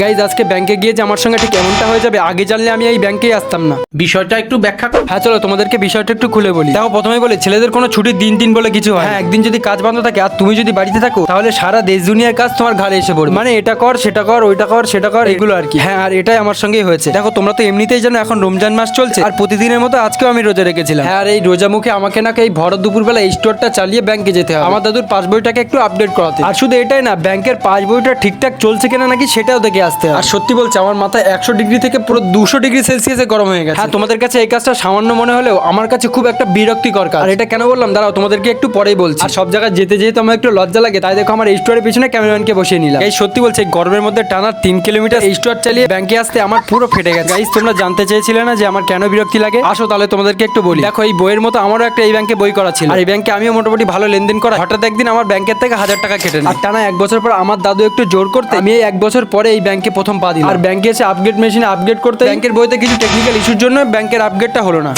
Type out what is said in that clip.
Guys আজকে ব্যাংকে গিয়ে যে আমার সঙ্গে ঠিক এমনটা হয়ে যাবে আগে জানলে আমি এই ব্যাংকেই আসতাম না। বিষয়টা একটু ব্যাখ্যা কর। হ্যাঁ চলো তোমাদেরকে বিষয়টা একটু খুলে বলি। দেখো প্রথমে বলে ছেলেদের কোনো ছুটির দিন দিন বলে কিছু হয় হ্যাঁ একদিন যদি কাজ বন্ধ থাকে আর তুমি যদি বাড়িতে থাকো তাহলে সারা দেশ দুনিয়ার কাজ তোমার ঘাড়ে এসে পড়বে। মানে এটা কর সেটা কর ওইটা কর সেটা কর এগুলো আর কি। হ্যাঁ আর এটাই আমার সঙ্গেই হয়েছে। দেখো তোমরা তো এমনিতেই জানো এখন রমজান মাস চলছে আর প্রতিদিনের মতো আজকেও আমি রোজা রেখেছিলাম। হ্যাঁ আর এই রোজা মুখে আমাকে নাকি এই ভর দুপুরবেলা এই স্টোরটা চালিয়ে ব্যাংকে যেতে হবে। আমার দাদুর পাসবইটাকে একটু আপডেট করাতে। আর শুধু এটাই না ব্যাংকের পাসবইটা ঠিকঠাক চলছে কিনা নাকি সেটাও দেখে আসতে আর সত্যি বলছে আমার মাথায় একশো ডিগ্রি থেকে পুরো দুশো ডিগ্রি সেলসিয়াসে গরম হয়ে গেছে। হ্যাঁ তোমাদের কাছে এই কাজটা সামান্য মনে হলেও আমার কাছে খুব একটা বিরক্তিকর কাজ। আর এটা কেন বললাম? দাঁড়াও তোমাদেরকে একটু পরেই বলছি। আর সব জায়গায় যেতে যেতে আমার একটু লজ্জা লাগে তাই দেখো আমার এই স্টোরের পিছনে ক্যামেরাম্যানকে বসিয়ে নিলাম। এই সত্যি বলছে এই গরমের মধ্যে টানা তিন কিলোমিটার এই স্টোর চালিয়ে ব্যাংকে আসতে আমার পুরো ফেটে গেছে। গাইস তোমরা জানতে চেয়েছিলে না যে আমার কেন বিরক্তি লাগে? আসো তাহলে তোমাদেরকে একটু বলি। দেখো এই বইয়ের মতো আমারও একটা এই ব্যাংকে বই করা ছিল। আর এই ব্যাংকে আমিও মোটামুটি ভালো লেনদেন করা। হঠাৎ একদিন আমার ব্যাংকের থেকে হাজার টাকা কেটে। আর টানা এক বছর পর আমার দাদু একটু জোর করতে আমি এই এক বছর পরে এই ব্যাংকে প্রথম পা দিলাম। আর ব্যাংকে এসে আপগ্রেড মেশিনে আপগ্রেড করতে ব্যাংকের বইতে কিছু টেকনিক্যাল ইস্যুর জন্য ব্যাংকের আপগ্রেডটা হলো না।